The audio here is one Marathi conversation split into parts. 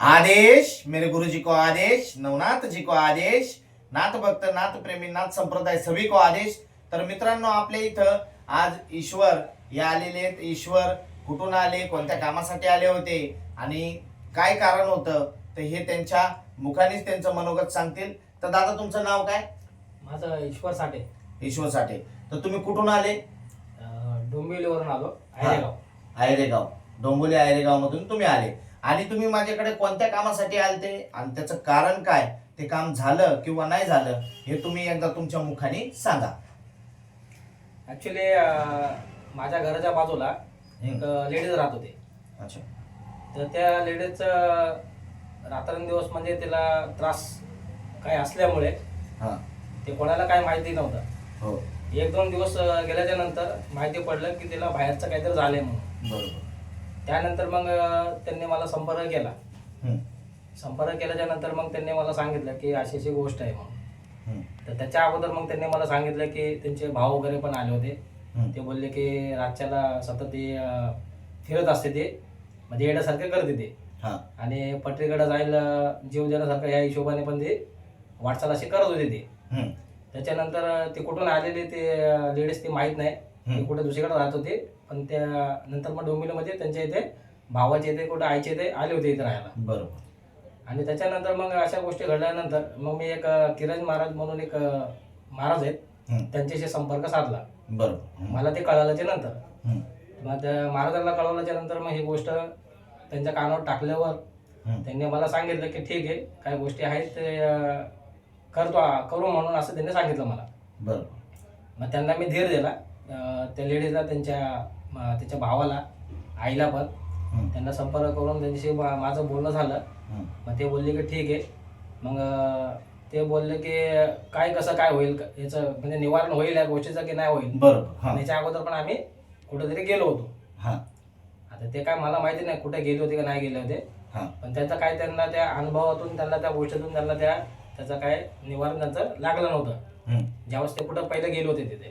आदेश मेरे गुरु जी को आदेश नवनाथ जी को आदेश नाथ भक्त नाथ प्रेमी नाथ संप्रदाय सभी को आदेश. तर मित्रांनो आपल्या इथं आज ईश्वर या आलेले आहेत. ईश्वर कुठून आले? कोणत्या कामासाठी आले होते? आणि काय कारण होतं? तर हे त्यांच्या मुखानेच त्यांचं मनोगत सांगतील. तर दादा तुमचं नाव काय? माझं ईश्वर साठे. ईश्वर साठे. तर तुम्ही कुठून आले? डोंबिवलीवरून आलो आयरेगाव. आयरेगाव. डोंबोली आयरेगाव मधून तुम्ही आले. आणि तुम्ही माझ्याकडे कोणत्या कामासाठी आलते? आणि त्याचं कारण काय? ते काम झालं किंवा नाही झालं हे तुम्ही एकदा तुमच्या मुखाने सांगा. ॲक्च्युली माझ्या घराच्या बाजूला एक लेडीज राहत होते. अच्छा. तर त्या लेडीजचं रात्रंदिवस म्हणजे तिला त्रास काय असल्यामुळे हा. ते कोणाला काय माहिती नव्हतं. हो. एक दोन दिवस गेल्याच्यानंतर माहिती पडलं की तिला बाहेरचं काहीतरी झालंय म्हणून. बरोबर. त्यानंतर मग त्यांनी मला संपर्क केला. संपर्क केल्याच्यानंतर मग त्यांनी मला सांगितलं की अशी अशी गोष्ट आहे म्हणून. हम्म, तर त्याच्या अगोदर मग त्यांनी मला सांगितलं की त्यांचे भाव वगैरे पण आले होते. ते बोलले की रातच्याला सतत ते फिरत असते ते. म्हणजे येण्यासारखे करते ते. आणि पटरीकडे जायला जीव देण्यासारखं या हिशोबाने पण ते वाटचाल अशी करत होते ते. त्याच्यानंतर ते कुठून आलेले ते लेडीज ते माहीत नाही. ते. कुठे दुसरीकडे राहत होते पण त्या नंतर मग डोंबिवलीमध्ये त्यांच्या इथे भावाचे इथे कुठे आईचे इथे आले होते इथे राहायला. बरोबर. आणि त्याच्यानंतर मग अशा गोष्टी घडल्यानंतर मग मी एक किरण महाराज म्हणून एक महाराज आहेत त्यांच्याशी संपर्क साधला. बरोबर. हम्म, मला ते कळाल्याच्या नंतर. हम्म, मग त्या महाराजांना कळवल्याच्या नंतर मग ही गोष्ट त्यांच्या कानावर टाकल्यावर हम्म. त्यांनी मला सांगितलं की ठीक आहे काही गोष्टी आहेत ते अं, करतो करू म्हणून असं त्यांनी सांगितलं मला. बरोबर. मग त्यांना मी धीर दिला. त्या लेडीजला त्यांच्या त्याच्या भावाला आईला पण. त्यांना संपर्क करून त्यांच्याशी माझं बोलणं झालं. मग ते बोलले की ठीक आहे. मग ते बोलले की काय कसं काय होईल? याचं म्हणजे निवारण होईल या गोष्टीचं की नाही होईल? बरोबर आणि याच्या अगोदर पण आम्ही कुठेतरी गेलो होतो. हा. आता ते काय मला माहिती नाही कुठे गेले होते का नाही गेले होते. पण त्याचं काय त्यांना त्या अनुभवातून त्यांना त्या गोष्टीतून त्यांना त्या त्याचं काय निवारण त्यांचं लागलं नव्हतं. ज्यावेळेस ते कुठं पहिले गेले होते तिथे.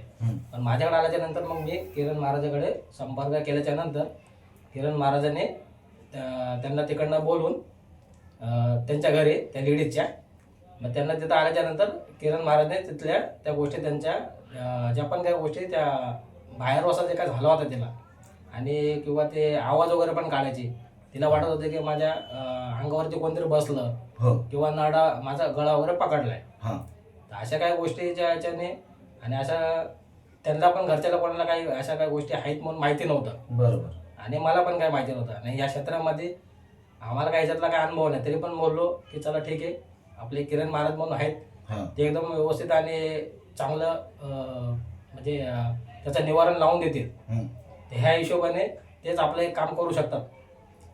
पण माझ्याकडे आल्याच्यानंतर मग मी किरण महाराजाकडे संपर्क केल्याच्यानंतर किरण महाराजाने त्या- त्यांना तिकडनं बोलून त्यांच्या घरी त्या लेडीजच्या मग त्यांना तिथं आल्याच्यानंतर किरण महाराजने तिथल्या त्या गोष्टी त्यांच्या ज्या पण काही गोष्टी त्या बाहेर वसा जे काय झाला होता तिला आणि किंवा ते आवाज वगैरे पण काढायची. तिला वाटत होते की माझ्या अंगावरती कोणतरी बसलं हो. किंवा नाडा माझा गळा वगैरे पकडलाय. तर अशा काही गोष्टीच्या याच्याने आणि अशा त्यांना पण घरच्याला कोणाला काही अशा काही गोष्टी आहेत म्हणून माहिती नव्हतं. बरोबर. आणि मला पण काही माहिती नव्हतं. आणि या क्षेत्रामध्ये आम्हाला काही याच्यातला काही अनुभव नाही. तरी पण बोललो की चला ठीक आहे आपले किरण महाराज म्हणून आहेत. हा. ते एकदम व्यवस्थित आणि चांगलं म्हणजे त्याचं निवारण लावून देतील. ह्या हिशोबाने तेच आपलं एक काम करू शकतात.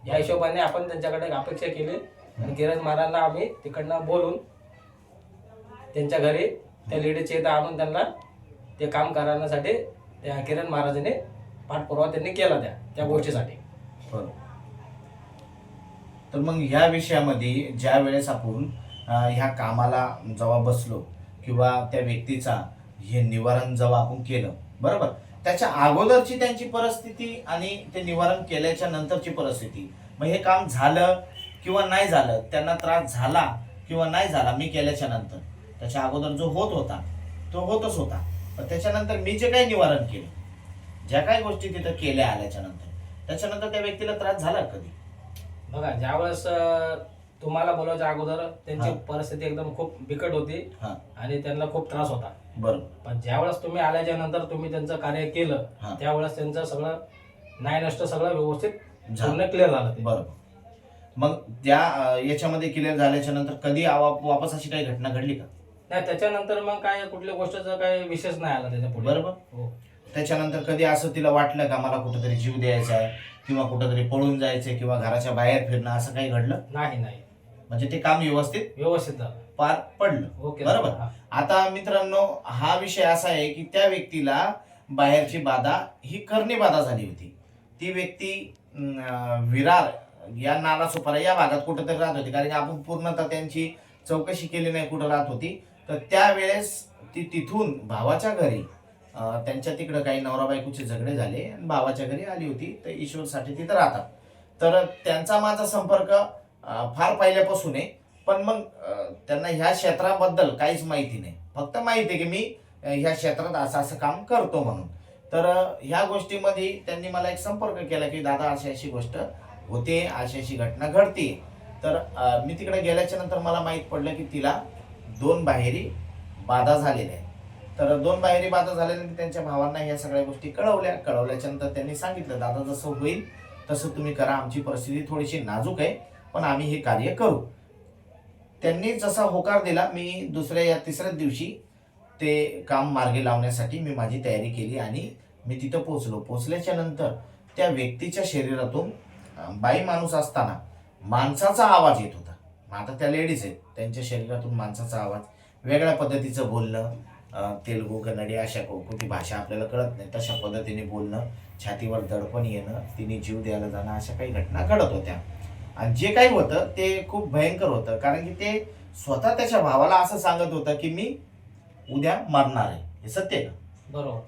या हिशोबाने आपण त्यांच्याकडे अपेक्षा केली. आणि किरण महाराजांना आम्ही तिकडनं बोलून त्यांच्या घरी त्या लेडीजच्या इथं आणून त्यांना ते काम करण्यासाठी त्या किरण महाराजांनी पाठपुरावा त्यांनी केला त्या त्या गोष्टीसाठी. बरोबर तर मग ह्या विषयामध्ये ज्या वेळेस आपण ह्या कामाला जेव्हा बसलो किंवा त्या व्यक्तीचा हे निवारण जेव्हा आपण केलं बरोबर? त्याच्या अगोदरची त्यांची परिस्थिती आणि ते निवारण केल्याच्या नंतरची परिस्थिती मग हे काम झालं किंवा नाही झालं त्यांना त्रास झाला किंवा नाही झाला मी केल्याच्यानंतर? त्याच्या अगोदर जो होत होता तो होतच होता. पण त्याच्यानंतर मी जे काही निवारण केलं ज्या काही गोष्टी तिथं केल्या आल्याच्यानंतर त्याच्यानंतर त्या व्यक्तीला त्रास झाला कधी? बघा ज्यावेळेस तुम्हाला बोलायच्या अगोदर त्यांची हा. परिस्थिती एकदम खूप बिकट होती हा. आणि त्यांना खूप त्रास होता. बरोबर. पण ज्यावेळेस तुम्ही आल्याच्यानंतर तुम्ही त्यांचं कार्य केलं हा. त्यावेळेस त्यांचं सगळं नाही नष्ट सगळं व्यवस्थित झालं. पूर्ण क्लिअर झालं ते. बरोबर. मग त्या अं, याच्यामध्ये क्लिअर झाल्याच्यानंतर कधी आवा- वापस अशी काही घटना घडली का? नाही त्याच्यानंतर मग काय कुठल्या गोष्टीचा काही विशेष नाही आला त्याच्या पुढे. बरोबर? हो. त्याच्यानंतर कधी असं तिला वाटलं का मला कुठेतरी जीव द्यायचा आहे किंवा कुठेतरी पळून जायचं किंवा घराच्या बाहेर फिरणं असं काही घडलं? नाही नाही. म्हणजे ते काम व्यवस्थित? व्यवस्थित झालं. पार पडलं. ओके. बरोबर. हा. आता मित्रांनो हा विषय असा आहे की त्या व्यक्तीला बाहेरची बाधा ही करणी बाधा झाली होती. ती व्यक्ती अं, विरार या नाला सुपारा या भागात कुठंतरी राहत होती. कारण की आपण पूर्णतः त्यांची चौकशी केली नाही कुठं राहत होती. तर त्यावेळेस ती तिथून भावाच्या घरी त्यांच्या तिकडं काही नवरा बायकोचे झगडे झाले आणि भावाच्या घरी आली होती. तर ईश्वरसाठी तिथं राहतात. तर त्यांचा माझा संपर्क फार पहिल्यापासून आहे. पण मग त्यांना ह्या क्षेत्राबद्दल काहीच माहिती नाही. फक्त माहिती आहे की मी ह्या क्षेत्रात असं असं काम करतो म्हणून. तर ह्या गोष्टीमध्ये त्यांनी मला एक संपर्क केला की दादा अशी अशी गोष्ट होते अशी अशी घटना घडते तर मी तिकडे गेल्याच्यानंतर मला माहीत पडलं की तिला दोन बाहेरी बाधा झालेल्या आहेत. तर दोन बाहेरी बाधा झाल्यानंतर त्यांच्या भावांना या सगळ्या गोष्टी कळवल्या. कळवल्याच्या नंतर त्यांनी सांगितलं दादा जसं होईल तसं तुम्ही करा. आमची परिस्थिती थोडीशी नाजूक आहे पण आम्ही हे कार्य करू. त्यांनी जसा होकार दिला मी दुसऱ्या या तिसऱ्याच दिवशी ते काम मार्गी लावण्यासाठी मी माझी तयारी केली आणि मी तिथं पोचलो पोचल्याच्या नंतर त्या व्यक्तीच्या शरीरातून बाई माणूस असताना माणसाचा आवाज येत होता. आता त्या लेडीज आहेत. त्यांच्या शरीरातून माणसाचा आवाज वेगळ्या पद्धतीचं बोलणं तेलुगू कन्नडी अशा को- कोणती भाषा आपल्याला कळत नाही. तशा पद्धतीने बोलणं छातीवर दडपण येणं तिने जीव द्यायला जाणं अशा काही घटना घडत होत्या. आणि जे काही होतं ते खूप भयंकर होतं. कारण की ते स्वतः त्याच्या भावाला असं सांगत होतं की मी उद्या मरणार आहे. हे सत्य आहे का? बरोबर.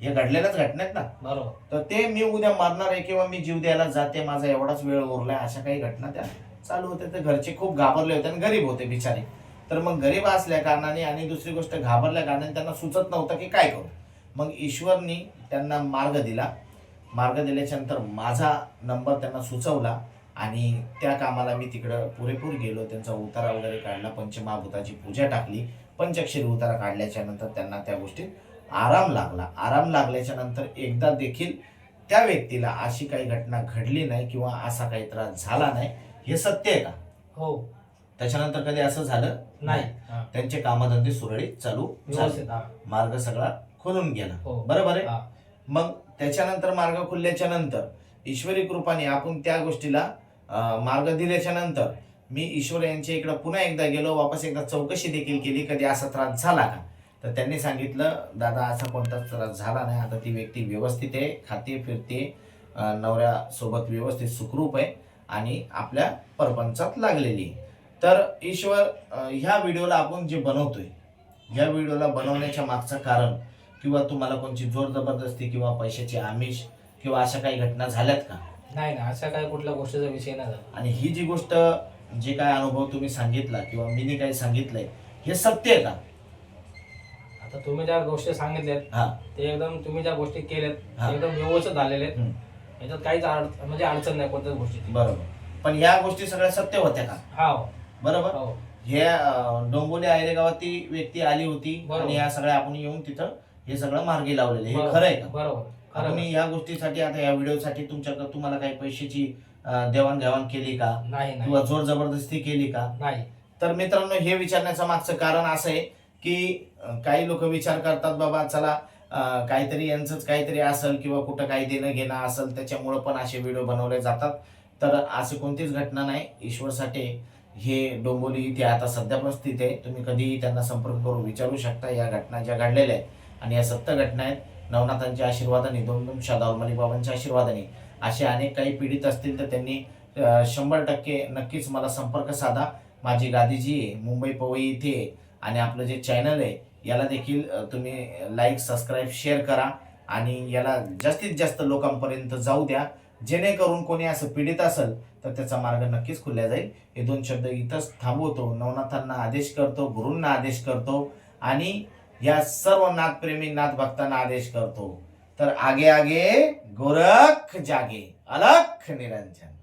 हे घडलेल्याच घटना आहेत ना? बरोबर. तर ते मी उद्या मरणार आहे किंवा मी जीव द्यायला जाते माझा एवढाच वेळ उरलाय अशा काही घटना त्या चालू होते तर घरचे खूप घाबरले होते आणि गरीब होते बिचारे. तर मग गरीब असल्या कारणाने आणि दुसरी गोष्ट घाबरल्या कारणाने त्यांना सुचत नव्हतं की काय करू. मग ईश्वरनी त्यांना मार्ग दिला. मार्ग दिल्याच्या नंतर माझा नंबर त्यांना सुचवला आणि त्या कामाला मी तिकडं पुरेपूर गेलो. त्यांचा उतारा वगैरे काढला. पंचमहाभूताची पूजा टाकली. पंचक्षरी उतारा काढल्याच्या नंतर त्यांना त्या गोष्टीत आराम लागला. आराम लागल्याच्या नंतर एकदा देखील त्या व्यक्तीला अशी काही घटना घडली नाही किंवा असा काही त्रास झाला नाही. हे सत्य आहे का? हो. त्याच्यानंतर कधी असं झालं? नाही. हा. त्यांचे कामधंदे सुरळीत चालू झाले. व्यवस्थित हा. मार्ग सगळा खुलून गेला. हो. बरोबर आहे? हा. मग त्याच्यानंतर मार्ग खुलल्याच्या नंतर ईश्वरी कृपाने आपण त्या गोष्टीला अं, मार्ग दिल्याच्या नंतर मी ईश्वर यांच्या इकडे पुन्हा एकदा गेलो वापस एकदा चौकशी देखील केली कधी असा त्रास झाला का? तर त्यांनी सांगितलं दादा असा कोणताच त्रास झाला नाही. आता ती व्यक्ती व्यवस्थित आहे खाते फिरते अं, नवऱ्यासोबत व्यवस्थित सुखरूप आहे. आणि आपल्या परपंचात लागलेली. तर ईश्वर ह्या व्हिडिओला आपण जे बनवतोय या व्हिडिओला बनवण्याच्या मागचं कारण किंवा तुम्हाला कोणची जोर जबरदस्ती किंवा पैशाची आमिष किंवा अशा काही घटना झाल्यात का नाही ना अशा काही कुठल्या गोष्टीचा विषय नाही झाला आणि ही जी गोष्ट जे काय अनुभव तुम्ही सांगितला किंवा मीनी काही सांगितलंय हे सत्य आहे का आता तुम्ही ज्या गोष्टी सांगितल्यात हा ते एकदम तुम्ही ज्या गोष्टी केल्यात हा. एकदम व्यवस्थित झालेले आहेत हम्म. याच्यात काहीच अड- म्हणजे अडचण नाही कोणत्याच गोष्टीची. बरोबर. पण या गोष्टी सगळ्या सत्य होत्या का? हा. हो. बरोबर? हो. हे अं, डोंबोली आयरे गावात ती व्यक्ती आली होती बरोबर. आणि या सगळ्या आपण येऊन तिथं हे सगळं मार्गी लावलेलं. हे बरोबर. खरं आहे का? बरोबर. खरं आपण या गोष्टीसाठी आता या व्हिडिओसाठी तुमच्याकडे तुम्हाला काही पैशाची अं, देवाणघेवाण केली का? नाही. किंवा जोर जबरदस्ती केली का? नाही. तर मित्रांनो हे विचारण्याचं मागचं कारण असं आहे की अं, काही लोक विचार करतात बाबा चला काहीतरी यांचंच काहीतरी असेल किंवा कुठं काही देणं घेणं असेल त्याच्यामुळं पण असे व्हिडिओ बनवले जातात. तर अशी कोणतीच घटना नाही. ईश्वर साठे हे डोंबोली इथे आता सध्या पण स्थित आहे. तुम्ही कधीही त्यांना संपर्क करून विचारू शकता या घटना ज्या घडलेल्या आहेत. आणि या सत्य घटना आहेत. नवनाथांच्या आशीर्वादाने दोन दोन शादावरमली बाबांच्या आशीर्वादाने असे अनेक काही पीडित असतील तर त्यांनी शंभर टक्के नक्कीच मला संपर्क साधा. माझी गादीजी आहे मुंबई पवई इथे आणि आपलं जे चॅनल आहे याला देखील तुम्ही लाईक सबस्क्राईब शेअर करा. आणि याला जास्तीत जास्त लोकांपर्यंत जाऊ द्या. जेणेकरून कोणी असं पीडित असेल तर त्याचा मार्ग नक्कीच खुलला जाईल. हे दोन शब्द इथंच थांबवतो. नवनाथांना आदेश करतो गुरूंना आदेश करतो. आणि या सर्व नाथप्रेमी नाथ भक्तांना आदेश करतो. तर आगे आगे गोरख जागे अलख निरंजन.